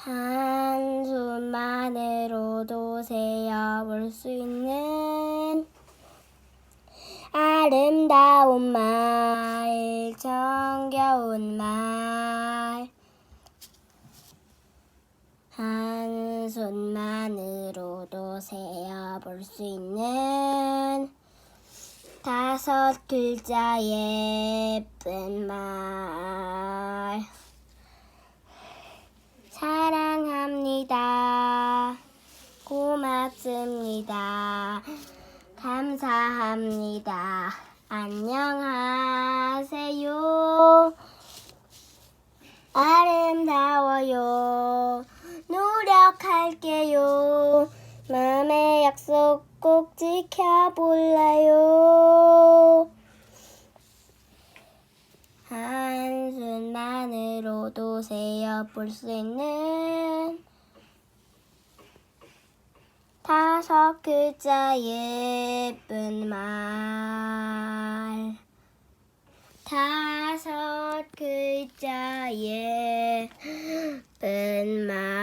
한숨만으로도 세어볼 수 있는 아름다운 말, 정겨운 말. 한 손만으로도 세어볼 수 있는 다섯 글자 예쁜 말. 사랑합니다. 고맙습니다. 감사합니다. 안녕하세요. 아름다워요. 노력할게요. 마음의 약속 꼭 지켜볼래요. 한순간으로도 세어볼 수 있는 다섯 글자 예쁜 말. 다섯 글자 예쁜 말.